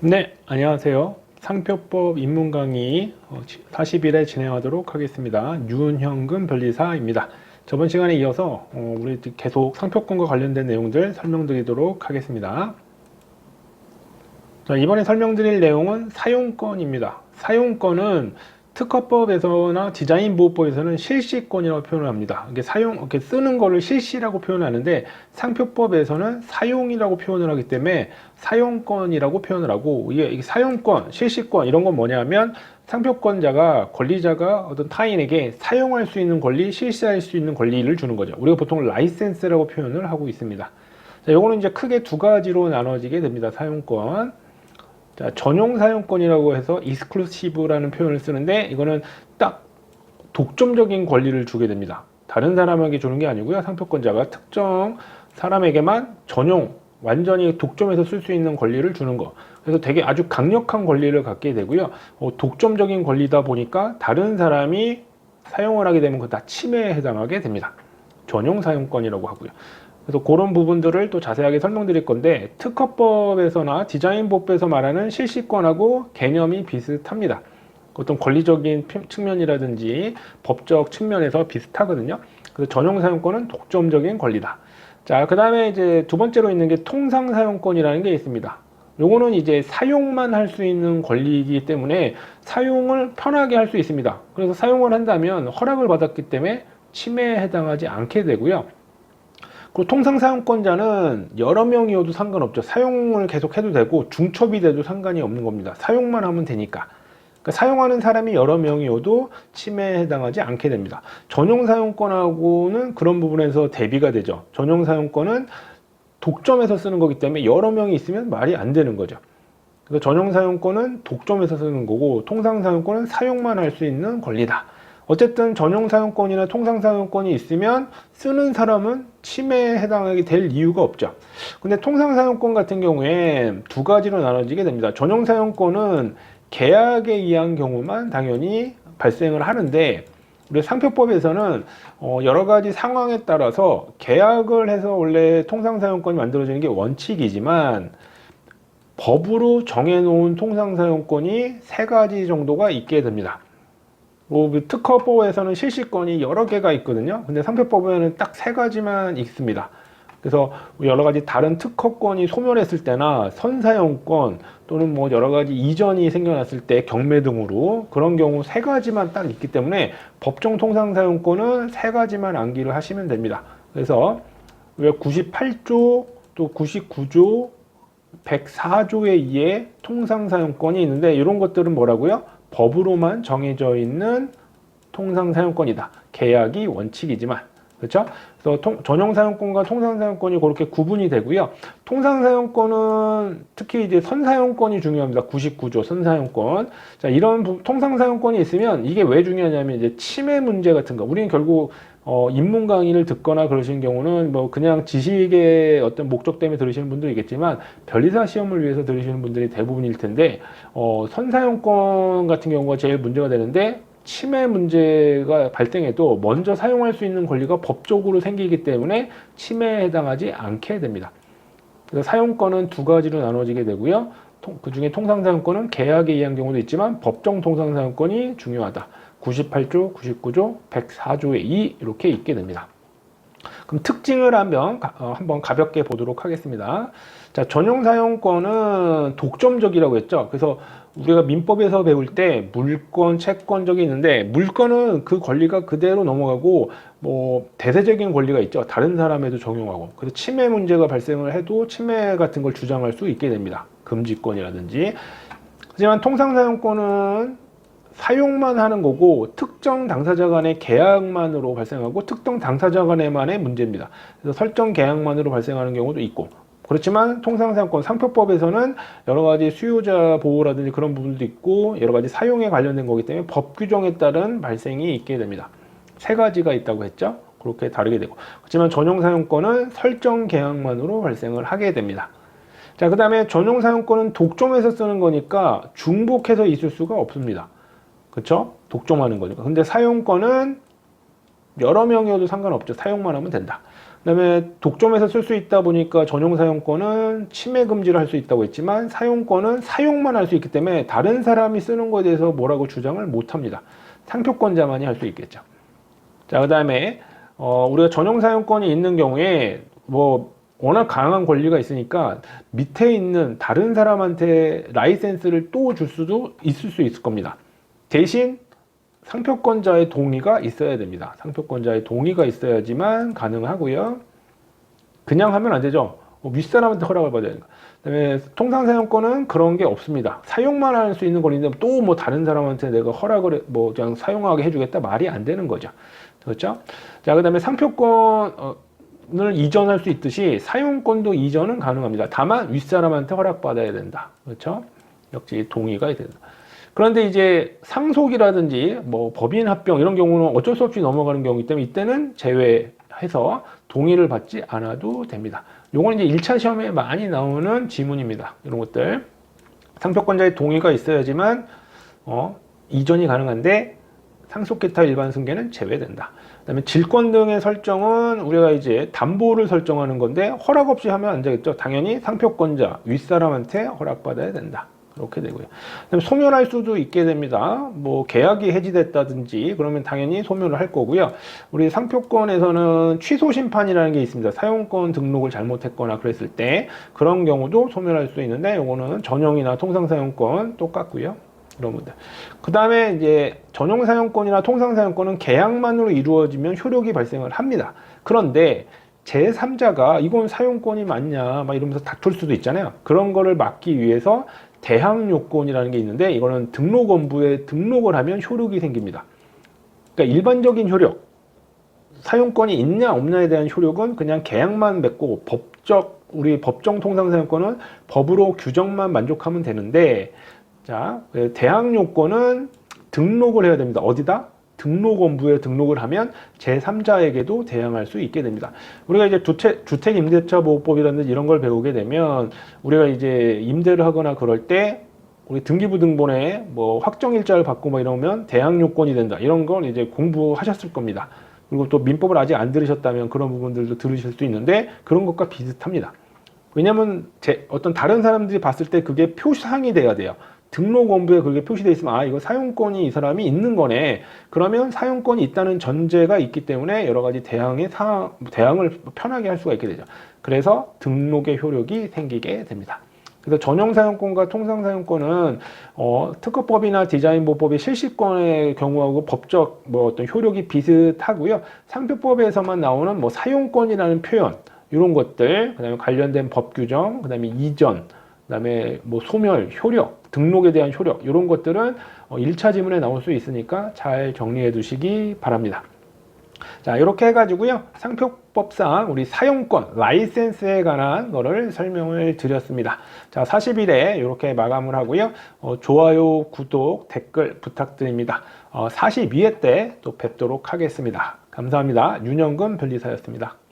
네, 안녕하세요. 상표법 입문 강의 40일에 진행하도록 하겠습니다. 유은현금 변리사입니다. 저번 시간에 이어서 어, 우리 계속 상표권과 관련된 내용들 설명드리도록 하겠습니다. 자, 이번에 설명드릴 내용은 사용권입니다. 사용권은 특허법에서나 디자인 보호법에서는 실시권이라고 표현을 합니다. 이게 사용, 이렇게 쓰는 거를 실시라고 표현하는데 상표법에서는 사용이라고 표현을 하기 때문에 사용권이라고 표현을 하고 이게, 사용권, 실시권 이런 건 뭐냐면 상표권자가 권리자가 어떤 타인에게 사용할 수 있는 권리, 실시할 수 있는 권리를 주는 거죠. 우리가 보통 라이센스라고 표현을 하고 있습니다. 자, 요거는 이제 크게 두 가지로 나눠지게 됩니다. 사용권. 자, 전용 사용권이라고 해서 익스클루시브라는 표현을 쓰는데 이거는 딱 독점적인 권리를 주게 됩니다. 다른 사람에게 주는 게 아니고요. 상표권자가 특정 사람에게만 전용 완전히 독점해서 쓸 수 있는 권리를 주는 거. 그래서 되게 아주 강력한 권리를 갖게 되고요. 어, 독점적인 권리다 보니까 다른 사람이 사용을 하게 되면 그다 침해에 해당하게 됩니다. 전용 사용권이라고 하고요. 그래서 그런 부분들을 또 자세하게 설명드릴 건데 특허법에서나 디자인법에서 말하는 실시권하고 개념이 비슷합니다. 어떤 권리적인 측면이라든지 법적 측면에서 비슷하거든요. 그래서 전용 사용권은 독점적인 권리다. 자, 그 다음에 이제 두 번째로 있는 게 통상 사용권이라는 게 있습니다. 요거는 이제 사용만 할 수 있는 권리이기 때문에 사용을 편하게 할 수 있습니다. 그래서 사용을 한다면 허락을 받았기 때문에 침해에 해당하지 않게 되고요. 그리고 통상 사용권자는 여러 명이어도 상관없죠. 사용을 계속 해도 되고 중첩이 돼도 상관이 없는 겁니다. 사용만 하면 되니까. 그러니까 사용하는 사람이 여러 명이어도 침해에 해당하지 않게 됩니다. 전용 사용권하고는 그런 부분에서 대비가 되죠. 전용 사용권은 독점해서 쓰는 거기 때문에 여러 명이 있으면 말이 안 되는 거죠. 그래서 전용 사용권은 독점해서 쓰는 거고 통상 사용권은 사용만 할 수 있는 권리다. 어쨌든 전용 사용권이나 통상 사용권이 있으면 쓰는 사람은 침해에 해당하게 될 이유가 없죠. 근데 통상 사용권 같은 경우에 두 가지로 나눠지게 됩니다. 전용 사용권은 계약에 의한 경우만 당연히 발생을 하는데 우리 상표법에서는 어 여러 가지 상황에 따라서 계약을 해서 원래 통상 사용권이 만들어지는 게 원칙이지만 법으로 정해놓은 통상 사용권이 세 가지 정도가 있게 됩니다. 뭐 특허법에서는 실시권이 여러 개가 있거든요. 근데 상표법에는 딱 세 가지만 있습니다. 그래서 여러 가지 다른 특허권이 소멸했을 때나 선사용권 또는 뭐 여러 가지 이전이 생겨났을 때 경매 등으로 그런 경우 세 가지만 딱 있기 때문에 법정 통상 사용권은 세 가지만 암기를 하시면 됩니다. 그래서 왜 98조 또 99조 104조에 의해 통상 사용권이 있는데 이런 것들은 뭐라고요? 법으로만 정해져 있는 통상 사용권이다. 계약이 원칙이지만 그렇죠? 그래서 통, 전용 사용권과 통상 사용권이 그렇게 구분이 되고요. 통상 사용권은 특히 이제 선 사용권이 중요합니다. 99조 선 사용권. 자, 이런 부, 통상 사용권이 있으면 이게 왜 중요하냐면 이제 침해 문제 같은 거. 우리는 결국 어, 입문 강의를 듣거나 그러신 경우는 뭐 그냥 지식의 어떤 목적 때문에 들으시는 분도 있겠지만 변리사 시험을 위해서 들으시는 분들이 대부분일 텐데 어, 선사용권 같은 경우가 제일 문제가 되는데 침해 문제가 발생해도 먼저 사용할 수 있는 권리가 법적으로 생기기 때문에 침해에 해당하지 않게 됩니다. 그래서 사용권은 두 가지로 나눠지게 되고요. 그 중에 통상사용권은 계약에 의한 경우도 있지만 법정 통상사용권이 중요하다. 98조, 99조, 104조의 2 이렇게 있게 됩니다. 그럼 특징을 한번, 어, 한번 가볍게 보도록 하겠습니다. 자, 전용 사용권은 독점적이라고 했죠. 그래서 우리가 민법에서 배울 때 물권, 채권적이 있는데 물권은 그 권리가 그대로 넘어가고 뭐 대세적인 권리가 있죠. 다른 사람에도 적용하고. 그래서 침해 문제가 발생을 해도 침해 같은 걸 주장할 수 있게 됩니다. 금지권이라든지. 하지만 통상사용권은 사용만 하는 거고 특정 당사자 간의 계약만으로 발생하고 특정 당사자 간의만의 문제입니다. 그래서 설정 계약만으로 발생하는 경우도 있고 그렇지만 통상사용권 상표법에서는 여러 가지 수요자 보호라든지 그런 부분도 있고 여러 가지 사용에 관련된 거기 때문에 법 규정에 따른 발생이 있게 됩니다. 세 가지가 있다고 했죠. 그렇게 다르게 되고 그렇지만 전용 사용권은 설정 계약만으로 발생을 하게 됩니다. 자, 그 다음에 전용 사용권은 독점해서 쓰는 거니까 중복해서 있을 수가 없습니다. 그렇죠? 독점하는 거니까. 근데 사용권은 여러 명이어도 상관없죠. 사용만 하면 된다. 그다음에 독점해서 쓸 수 있다 보니까 전용 사용권은 침해 금지를 할 수 있다고 했지만 사용권은 사용만 할 수 있기 때문에 다른 사람이 쓰는 거에 대해서 뭐라고 주장을 못 합니다. 상표권자만이 할 수 있겠죠. 자, 그다음에 어, 우리가 전용 사용권이 있는 경우에 뭐 워낙 강한 권리가 있으니까 밑에 있는 다른 사람한테 라이센스를 또 줄 수도 있을 수 있을 겁니다. 대신 상표권자의 동의가 있어야 됩니다. 상표권자의 동의가 있어야지만 가능하고요. 그냥 하면 안 되죠. 어, 윗사람한테 허락을 받아야 되니까. 그다음에 통상 사용권은 그런 게 없습니다. 사용만 할 수 있는 권리인데 또 뭐 다른 사람한테 내가 허락을 해- 뭐 그냥 사용하게 해주겠다 말이 안 되는 거죠. 그렇죠? 자, 그다음에 상표권을 이전할 수 있듯이 사용권도 이전은 가능합니다. 다만 윗사람한테 허락받아야 된다. 그렇죠? 역시 동의가 된다. 그런데 이제 상속이라든지 뭐 법인 합병 이런 경우는 어쩔 수 없이 넘어가는 경우이기 때문에 이때는 제외해서 동의를 받지 않아도 됩니다. 요건 이제 1차 시험에 많이 나오는 지문입니다. 이런 것들. 상표권자의 동의가 있어야지만 어, 이전이 가능한데 상속 기타 일반 승계는 제외된다. 그다음에 질권 등의 설정은 우리가 이제 담보를 설정하는 건데 허락 없이 하면 안 되겠죠. 당연히 상표권자 윗사람한테 허락받아야 된다. 그렇게 되고요. 소멸할 수도 있게 됩니다. 뭐 계약이 해지됐다든지 그러면 당연히 소멸을 할 거고요. 우리 상표권에서는 취소 심판이라는 게 있습니다. 사용권 등록을 잘못했거나 그랬을 때 그런 경우도 소멸할 수 있는데 이거는 전용이나 통상 사용권 똑같고요. 이런 분들. 그 다음에 이제 전용 사용권이나 통상 사용권은 계약만으로 이루어지면 효력이 발생을 합니다. 그런데 제3자가 이건 사용권이 맞냐 막 이러면서 다툴 수도 있잖아요. 그런 거를 막기 위해서 대항 요건이라는 게 있는데 이거는 등록 원부에 등록을 하면 효력이 생깁니다. 그러니까 일반적인 효력, 사용권이 있냐 없냐에 대한 효력은 그냥 계약만 맺고 법적 우리 법정 통상 사용권은 법으로 규정만 만족하면 되는데 자 대항 요건은 등록을 해야 됩니다. 어디다? 등록원부에 등록을 하면 제3자에게도 대항할 수 있게 됩니다. 우리가 이제 주택, 주택 임대차 보호법이라든지 이런 걸 배우게 되면 우리가 이제 임대를 하거나 그럴 때 우리 등기부 등본에 뭐 확정일자를 받고 뭐 이러면 대항 요건이 된다. 이런 걸 이제 공부하셨을 겁니다. 그리고 또 민법을 아직 안 들으셨다면 그런 부분들도 들으실 수 있는데 그런 것과 비슷합니다. 왜냐하면 제 어떤 다른 사람들이 봤을 때 그게 표상이 돼야 돼요. 등록 원부에 그게 표시되어 있으면 아 이거 사용권이 이 사람이 있는 거네. 그러면 사용권이 있다는 전제가 있기 때문에 여러 가지 대항의 사 대항을 편하게 할 수가 있게 되죠. 그래서 등록의 효력이 생기게 됩니다. 그래서 전용 사용권과 통상 사용권은 어, 특허법이나 디자인 보법의 실시권의 경우하고 법적 뭐 어떤 효력이 비슷하고요. 상표법에서만 나오는 뭐 사용권이라는 표현 이런 것들, 그다음에 관련된 법 규정, 그다음에 이전, 그다음에 뭐 소멸, 효력, 등록에 대한 효력 이런 것들은 어, 1차 지문에 나올 수 있으니까 잘 정리해 두시기 바랍니다. 자, 이렇게 해가지고요. 상표법상 우리 사용권, 라이센스에 관한 거를 설명을 드렸습니다. 자, 40일에 이렇게 마감을 하고요. 어, 좋아요, 구독, 댓글 부탁드립니다. 어, 42회 때 또 뵙도록 하겠습니다. 감사합니다. 윤영근 변리사였습니다.